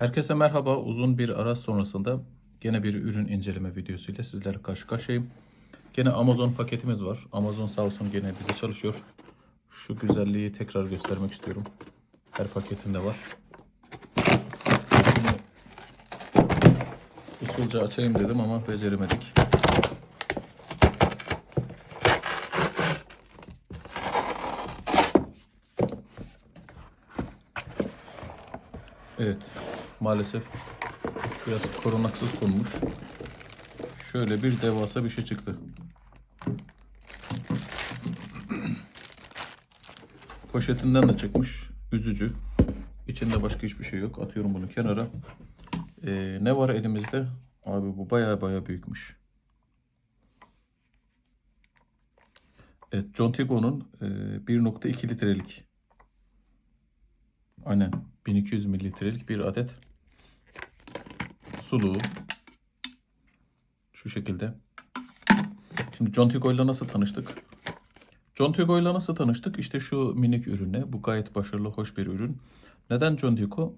Herkese merhaba. Uzun bir ara sonrasında gene bir ürün inceleme videosuyla sizlerle karşı karşıyayım. Gene Amazon paketimiz var. Amazon sağ olsun gene bize çalışıyor. Şu güzelliği tekrar göstermek istiyorum. Her paketinde var. Bunu usulca açayım dedim ama beceremedik. Evet. Maalesef biraz korunaksız konmuş. Şöyle bir devasa bir şey çıktı. Poşetinden de çıkmış. Üzücü. İçinde başka hiçbir şey yok. Atıyorum bunu kenara. Ee, ne var elimizde? Abi bu baya baya büyükmüş. Evet, John Tigo'nun e, 1.2 litrelik Aynen 1200 mililitrelik bir adet suluğu. Şu şekilde. Şimdi John Tigo ile nasıl tanıştık? John Tigo ile nasıl tanıştık? İşte şu minik ürüne. Bu gayet başarılı, hoş bir ürün. Neden John Tigo?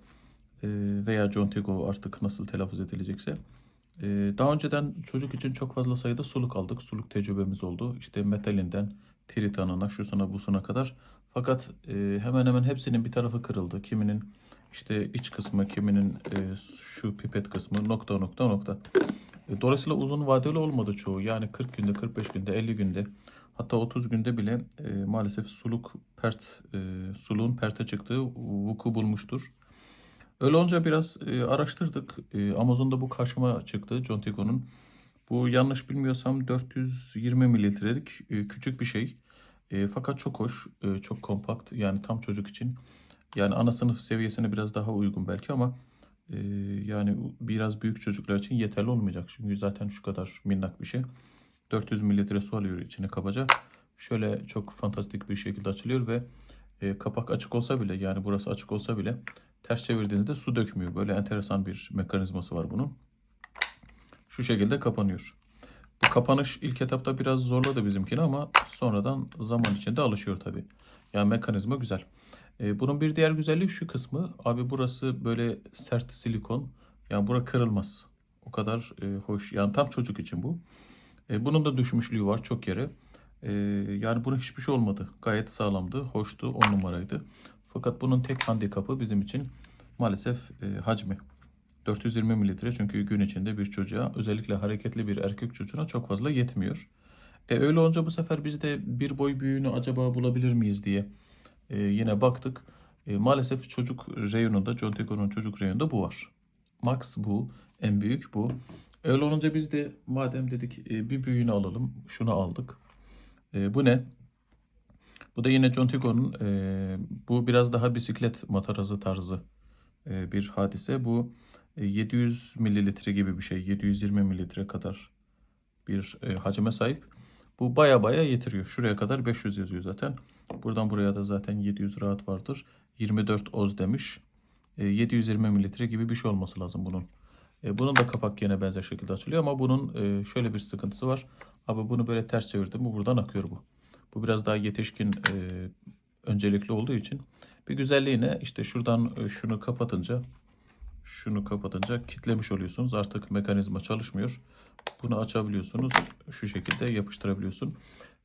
Ee, veya John Tigo artık nasıl telaffuz edilecekse. Ee, daha önceden çocuk için çok fazla sayıda suluk aldık. Suluk tecrübemiz oldu. İşte metalinden tritanına, şusuna, busuna kadar. Fakat e, hemen hemen hepsinin bir tarafı kırıldı. Kiminin işte iç kısmı, kiminin e, şu pipet kısmı nokta nokta nokta. E, dolayısıyla uzun vadeli olmadı çoğu. Yani 40 günde, 45 günde, 50 günde hatta 30 günde bile e, maalesef suluk pert, e, suluğun perte çıktığı vuku bulmuştur. Öyle olunca biraz e, araştırdık. E, Amazon'da bu karşıma çıktı John Tico'nun. Bu yanlış bilmiyorsam 420 mililitrelik e, küçük bir şey. E, fakat çok hoş, e, çok kompakt. Yani tam çocuk için. Yani ana sınıf seviyesine biraz daha uygun belki ama yani biraz büyük çocuklar için yeterli olmayacak. Çünkü zaten şu kadar minnak bir şey. 400 mililitre su alıyor içine kabaca. Şöyle çok fantastik bir şekilde açılıyor ve kapak açık olsa bile yani burası açık olsa bile ters çevirdiğinizde su dökmüyor. Böyle enteresan bir mekanizması var bunun. Şu şekilde kapanıyor. Bu kapanış ilk etapta biraz zorladı bizimkini ama sonradan zaman içinde alışıyor tabii. Yani mekanizma güzel. E, bunun bir diğer güzelliği şu kısmı. Abi burası böyle sert silikon. Yani bura kırılmaz. O kadar e, hoş. Yani tam çocuk için bu. E, bunun da düşmüşlüğü var çok yere. Yani bunun hiçbir şey olmadı. Gayet sağlamdı, hoştu, on numaraydı. Fakat bunun tek handikapı bizim için maalesef hacmi. 420 mililitre çünkü gün içinde bir çocuğa özellikle hareketli bir erkek çocuğuna çok fazla yetmiyor. E, öyle olunca bu sefer biz de bir boy büyüğünü acaba bulabilir miyiz diye e, yine baktık. E, maalesef çocuk reyonunda, John Decore'un çocuk reyonunda bu var. Max bu, en büyük bu. Öyle olunca biz de madem dedik e, bir büyüğünü alalım, şunu aldık. E, bu ne? Bu da yine John Tigo'nun e, bu biraz daha bisiklet matarazı tarzı e, bir hadise. Bu 700 mililitre gibi bir şey. 720 mililitre kadar bir e, hacme sahip. Bu baya baya yetiriyor. Şuraya kadar 500 yazıyor zaten. Buradan buraya da zaten 700 rahat vardır. 24 oz demiş. E, 720 mililitre gibi bir şey olması lazım bunun. E, bunun da kapak yine benzer şekilde açılıyor ama bunun e, şöyle bir sıkıntısı var. Abi bunu böyle ters çevirdim bu buradan akıyor bu. Bu biraz daha yetişkin e, öncelikli olduğu için. Bir güzelliği ne? İşte şuradan e, şunu kapatınca şunu kapatınca kitlemiş oluyorsunuz. Artık mekanizma çalışmıyor. Bunu açabiliyorsunuz. Şu şekilde yapıştırabiliyorsun.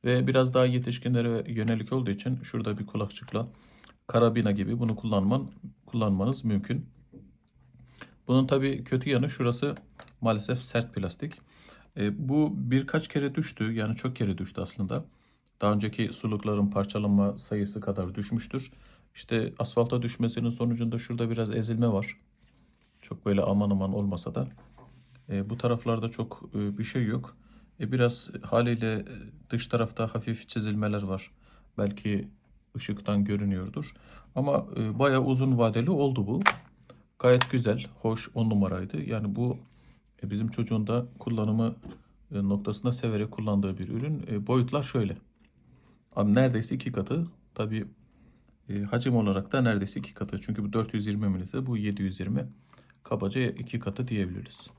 Ve biraz daha yetişkinlere yönelik olduğu için şurada bir kulakçıkla karabina gibi bunu kullanman kullanmanız mümkün. Bunun tabii kötü yanı şurası maalesef sert plastik. E, bu birkaç kere düştü. Yani çok kere düştü aslında. Daha önceki sulukların parçalanma sayısı kadar düşmüştür. İşte asfalta düşmesinin sonucunda şurada biraz ezilme var. Çok böyle aman aman olmasa da. E, bu taraflarda çok e, bir şey yok. E, biraz haliyle e, dış tarafta hafif çizilmeler var. Belki ışıktan görünüyordur. Ama e, bayağı uzun vadeli oldu bu. Gayet güzel, hoş, on numaraydı. Yani bu e, bizim çocuğun da kullanımı e, noktasında severek kullandığı bir ürün. E, boyutlar şöyle. Abi neredeyse iki katı. Tabii e, hacim olarak da neredeyse iki katı. Çünkü bu 420 mililitre, bu 720. Kabaca iki katı diyebiliriz.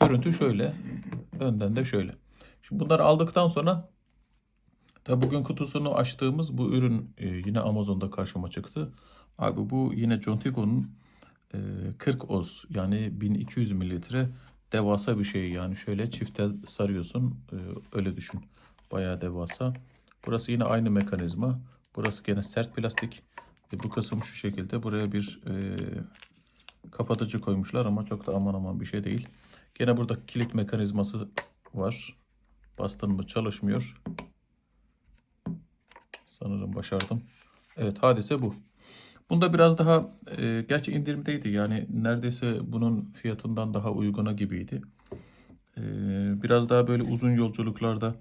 Görüntü şöyle. Önden de şöyle. Şimdi bunları aldıktan sonra tabi bugün kutusunu açtığımız bu ürün e, yine Amazon'da karşıma çıktı. Abi bu yine John Tigo'nun e, 40 oz yani 1200 mililitre devasa bir şey yani şöyle çifte sarıyorsun e, öyle düşün bayağı devasa. Burası yine aynı mekanizma. Burası gene sert plastik. Bu kısım şu şekilde buraya bir kapatıcı koymuşlar ama çok da aman aman bir şey değil. Gene burada kilit mekanizması var. Bastın mı çalışmıyor. Sanırım başardım. Evet hadise bu. Bunda biraz daha e, gerçi indirimdeydi yani neredeyse bunun fiyatından daha uyguna gibiydi. E, biraz daha böyle uzun yolculuklarda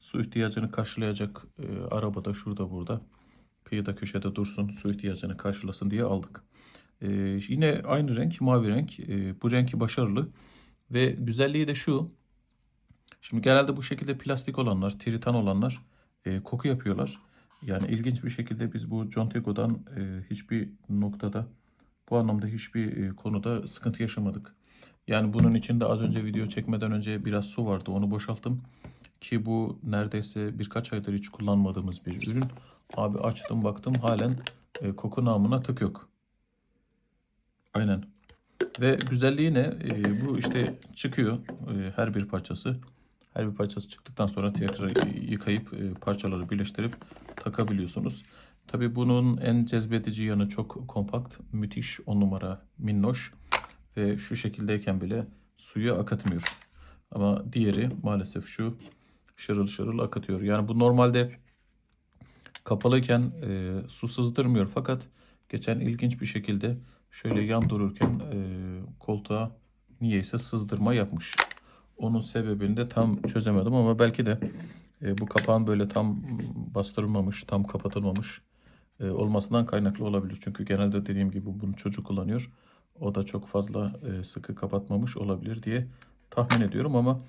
su ihtiyacını karşılayacak e, arabada şurada burada kıyıda köşede dursun su ihtiyacını karşılasın diye aldık. E, yine aynı renk mavi renk e, bu renk başarılı ve güzelliği de şu. Şimdi genelde bu şekilde plastik olanlar, tritan olanlar e, koku yapıyorlar. Yani ilginç bir şekilde biz bu John Tego'dan e, hiçbir noktada bu anlamda hiçbir e, konuda sıkıntı yaşamadık. Yani bunun içinde az önce video çekmeden önce biraz su vardı. Onu boşalttım. Ki bu neredeyse birkaç aydır hiç kullanmadığımız bir ürün. Abi açtım baktım halen e, koku namına tık yok. Aynen. Ve güzelliği ne? E, bu işte çıkıyor e, her bir parçası. Her bir parçası çıktıktan sonra tekrar yıkayıp e, parçaları birleştirip takabiliyorsunuz. Tabi bunun en cezbedici yanı çok kompakt, müthiş, on numara, minnoş ve şu şekildeyken bile suyu akıtmıyor. Ama diğeri maalesef şu şırıl şırıl akıtıyor. Yani bu normalde kapalıyken e, su sızdırmıyor fakat geçen ilginç bir şekilde şöyle yan dururken e, koltuğa niyeyse sızdırma yapmış. Onun sebebini de tam çözemedim ama belki de e, bu kapağın böyle tam bastırılmamış, tam kapatılmamış e, olmasından kaynaklı olabilir. Çünkü genelde dediğim gibi bunu çocuk kullanıyor. O da çok fazla e, sıkı kapatmamış olabilir diye tahmin ediyorum ama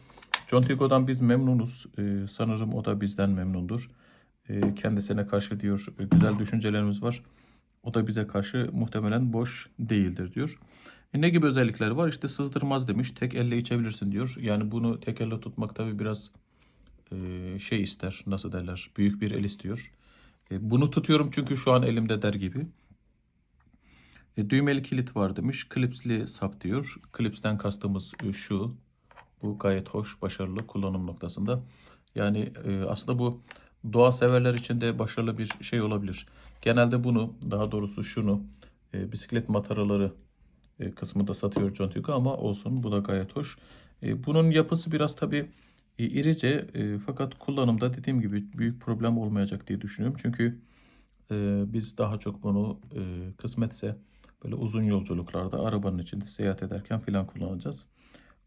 John Tigo'dan biz memnunuz. E, sanırım o da bizden memnundur. E, kendisine karşı diyor güzel düşüncelerimiz var. O da bize karşı muhtemelen boş değildir diyor. E, ne gibi özellikleri var? İşte sızdırmaz demiş. Tek elle içebilirsin diyor. Yani bunu tek elle tutmak tabii biraz e, şey ister. Nasıl derler? Büyük bir el istiyor. E, bunu tutuyorum çünkü şu an elimde der gibi. E, düğmeli kilit var demiş. Klipsli sap diyor. Klipsten kastımız şu. Bu gayet hoş, başarılı kullanım noktasında. Yani e, aslında bu doğa severler için de başarılı bir şey olabilir. Genelde bunu, daha doğrusu şunu, e, bisiklet mataraları e, kısmında satıyor John Tuco ama olsun bu da gayet hoş. E, bunun yapısı biraz tabi e, irice e, fakat kullanımda dediğim gibi büyük problem olmayacak diye düşünüyorum. Çünkü e, biz daha çok bunu e, kısmetse böyle uzun yolculuklarda arabanın içinde seyahat ederken filan kullanacağız.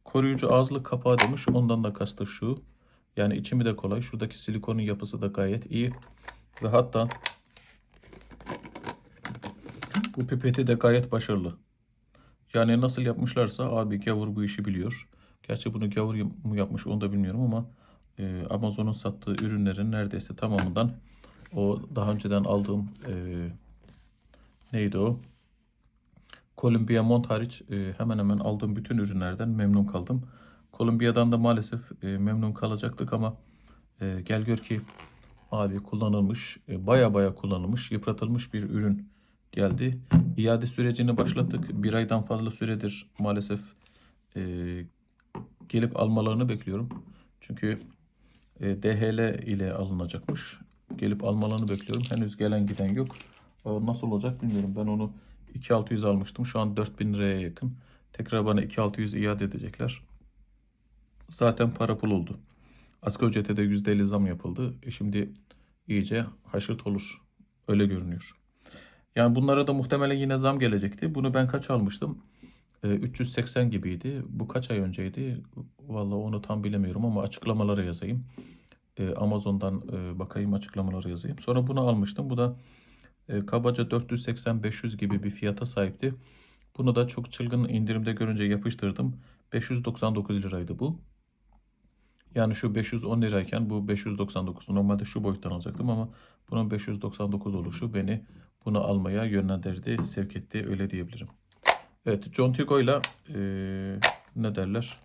Koruyucu ağızlık kapağı demiş. Ondan da kastı şu. Yani içimi de kolay. Şuradaki silikonun yapısı da gayet iyi. Ve hatta bu pipeti de gayet başarılı. Yani nasıl yapmışlarsa abi gavur bu işi biliyor. Gerçi bunu gavur mu yapmış onu da bilmiyorum ama e, Amazon'un sattığı ürünlerin neredeyse tamamından o daha önceden aldığım e, neydi o? Columbia Mont hariç e, hemen hemen aldığım bütün ürünlerden memnun kaldım. Columbia'dan da maalesef e, memnun kalacaktık ama e, gel gör ki abi kullanılmış, e, baya baya kullanılmış, yıpratılmış bir ürün geldi. İade sürecini başlattık. Bir aydan fazla süredir maalesef e, gelip almalarını bekliyorum. Çünkü e, DHL ile alınacakmış. Gelip almalarını bekliyorum. Henüz gelen giden yok. O nasıl olacak bilmiyorum. Ben onu 2600 almıştım. Şu an 4000 liraya yakın. Tekrar bana 2600 iade edecekler. Zaten para pul oldu. Asgari ücrete de %50 zam yapıldı. E şimdi iyice haşırt olur. Öyle görünüyor. Yani bunlara da muhtemelen yine zam gelecekti. Bunu ben kaç almıştım? E, 380 gibiydi. Bu kaç ay önceydi? Vallahi onu tam bilemiyorum ama açıklamalara yazayım. E, Amazon'dan e, bakayım açıklamalara yazayım. Sonra bunu almıştım. Bu da e, kabaca 480-500 gibi bir fiyata sahipti. Bunu da çok çılgın indirimde görünce yapıştırdım. 599 liraydı bu. Yani şu 510 lirayken bu 599. Normalde şu boyuttan alacaktım ama bunun 599 oluşu beni bunu almaya yönlendirdi, sevk etti öyle diyebilirim. Evet John Tico ile e, ne derler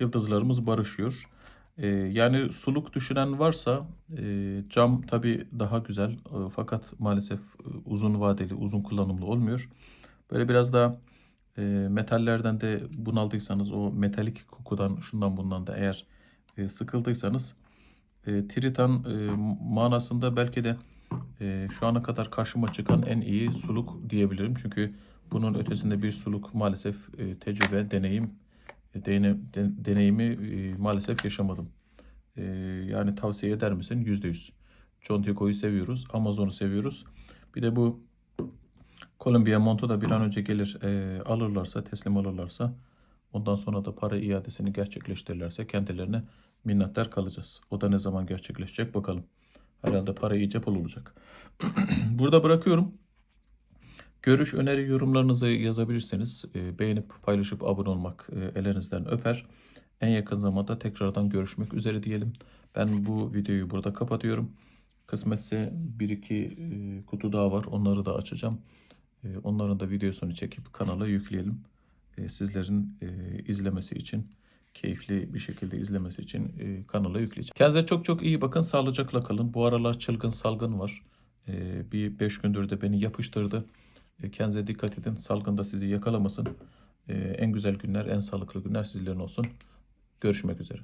yıldızlarımız barışıyor. E, yani suluk düşünen varsa e, cam tabi daha güzel e, fakat maalesef e, uzun vadeli uzun kullanımlı olmuyor. Böyle biraz daha e, metallerden de bunaldıysanız o metalik kokudan şundan bundan da eğer e, sıkıldıysanız e, Tritan e, manasında belki de e, şu ana kadar karşıma çıkan en iyi suluk diyebilirim. Çünkü bunun ötesinde bir suluk maalesef e, tecrübe, deneyim, e, de- deneyimi e, maalesef yaşamadım. E, yani tavsiye eder misin? Yüzde yüz. John Deere'yi seviyoruz. Amazon'u seviyoruz. Bir de bu Kolombiya montu da bir an önce gelir e, alırlarsa, teslim alırlarsa ondan sonra da para iadesini gerçekleştirirlerse kendilerine minnettar kalacağız. O da ne zaman gerçekleşecek bakalım. Herhalde para iyice bol olacak. Burada bırakıyorum. Görüş, öneri, yorumlarınızı yazabilirsiniz. E, beğenip, paylaşıp, abone olmak e, ellerinizden öper. En yakın zamanda tekrardan görüşmek üzere diyelim. Ben bu videoyu burada kapatıyorum. Kısmetse bir iki e, kutu daha var. Onları da açacağım. E, onların da videosunu çekip kanala yükleyelim. Sizlerin izlemesi için, keyifli bir şekilde izlemesi için e, kanala yükleyeceğim. Kendinize çok çok iyi bakın. Sağlıcakla kalın. Bu aralar çılgın salgın var. E, bir beş gündür de beni yapıştırdı. E, kendinize dikkat edin. Salgın da sizi yakalamasın. E, en güzel günler, en sağlıklı günler sizlerin olsun. Görüşmek üzere.